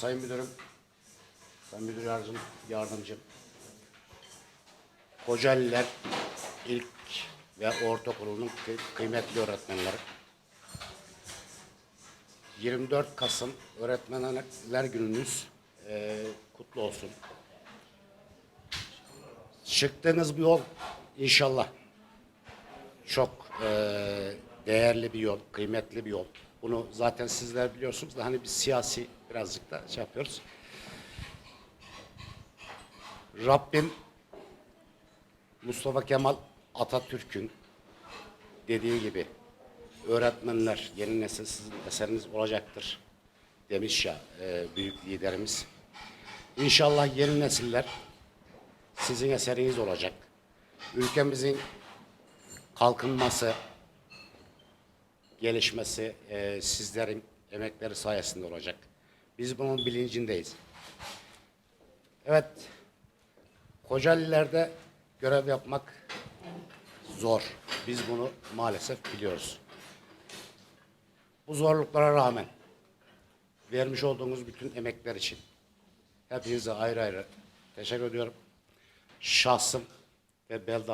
Sayın Müdürüm, Sayın Müdür Yardımcım, Yardımcım, Kocaeliler İlk ve Ortaokulu'nun kı- kıymetli öğretmenleri. 24 Kasım Öğretmenler Gününüz eee, kutlu olsun. Çıktığınız bir yol inşallah çok eee, değerli bir yol, kıymetli bir yol. Bunu zaten sizler biliyorsunuz da hani biz siyasi birazcık da şey yapıyoruz. Rabbim Mustafa Kemal Atatürk'ün dediği gibi öğretmenler yeni nesil sizin eseriniz olacaktır demiş ya e, büyük liderimiz. İnşallah yeni nesiller sizin eseriniz olacak. Ülkemizin kalkınması, gelişmesi e, sizlerin emekleri sayesinde olacak. Biz bunun bilincindeyiz. Evet, Kocaeliler'de görev yapmak zor. Biz bunu maalesef biliyoruz. Bu zorluklara rağmen vermiş olduğunuz bütün emekler için hepinize ayrı ayrı teşekkür ediyorum. Şahsım ve belde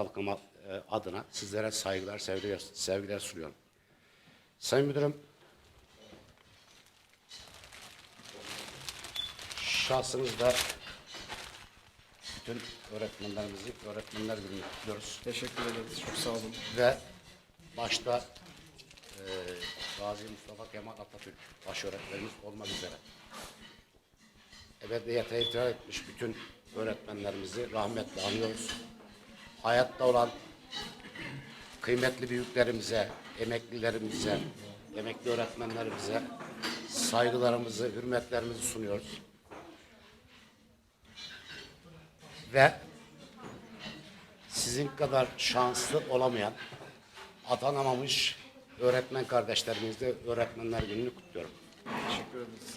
adına sizlere saygılar, sevgiler, sevgiler sunuyorum. Sayın Müdürüm, şahsınızda bütün öğretmenlerimizi öğretmenler gününü kutluyoruz. Teşekkür ederiz. Çok sağ olun. Ve başta e, Gazi Mustafa Kemal Atatürk baş öğretmenimiz olmak üzere ebediyete itiraz etmiş bütün öğretmenlerimizi rahmetle anıyoruz. Hayatta olan kıymetli büyüklerimize, emeklilerimize, emekli öğretmenlerimize saygılarımızı, hürmetlerimizi sunuyoruz. Ve sizin kadar şanslı olamayan, atanamamış öğretmen kardeşlerimizle öğretmenler gününü kutluyorum. Teşekkür ederiz.